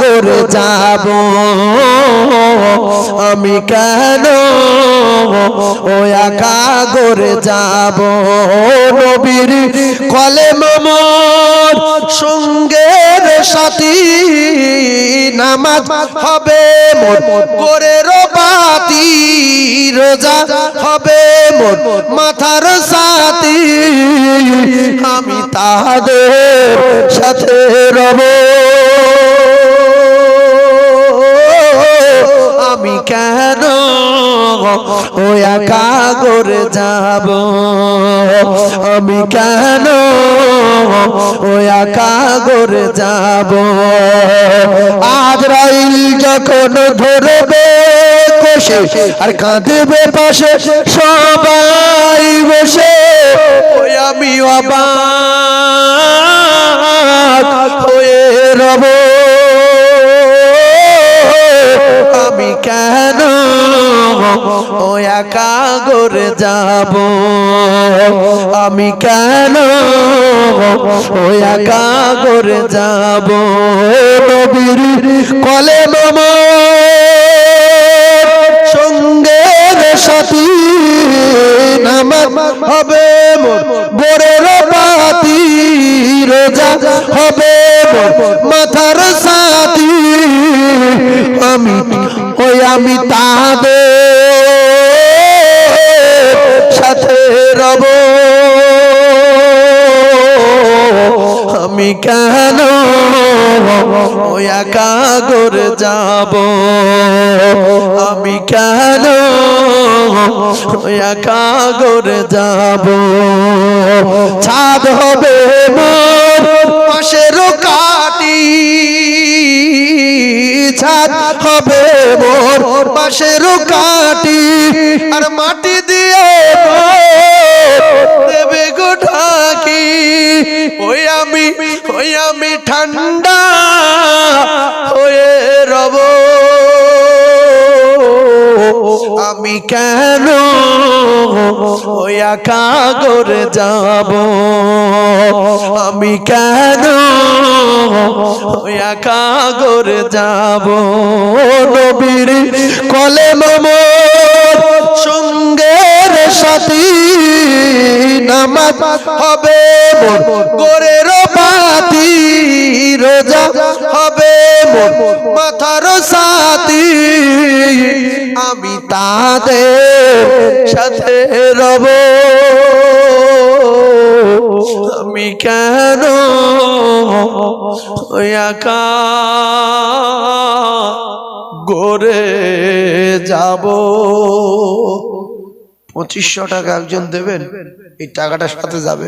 করে যাব। আমি কেন ও একা করে যাব? নবীর কলে মামর সঙ্গের সাথী নামাজ হবে মোর করে বাতি রোজা হবে মোর মাথার সাথী। আমি তাদের সাথে রব। ও একা করে যাব। আমি কেন ও একা করে যাব? আজ রাইল যখন ধরবে বসে আর কাঁদবে পাশে, সবাই বসে। আমি অবাক। কেন? ও একা করে যাব। আমি কেন? ও একা করে যাব। কলে নম। আমি তাদের সাথে রব। আমি কেন করে যাব? আমি কেন করে যাব? ছাদ হবে মোর পাশের কাটি। ছাদ হবে মোর পাশের কাটি আর মাটি দিয়ে দেবে গো ঢাকি। ওই আমি ওই আমি ঠান্ডা হয়ে রব। আমি কেন একা করে যাব। আমি কেন একা করে যাব? নবীর কলে মামর সঙ্গের সাথী নামাজ হবে গোরের পাতি রোজা হবে মাথার সাথী। সাথে রব। আমি কেন একা গড়ে যাব? পঁচিশশো টাকা একজন দেবেন, এই টাকাটা সাথে যাবে।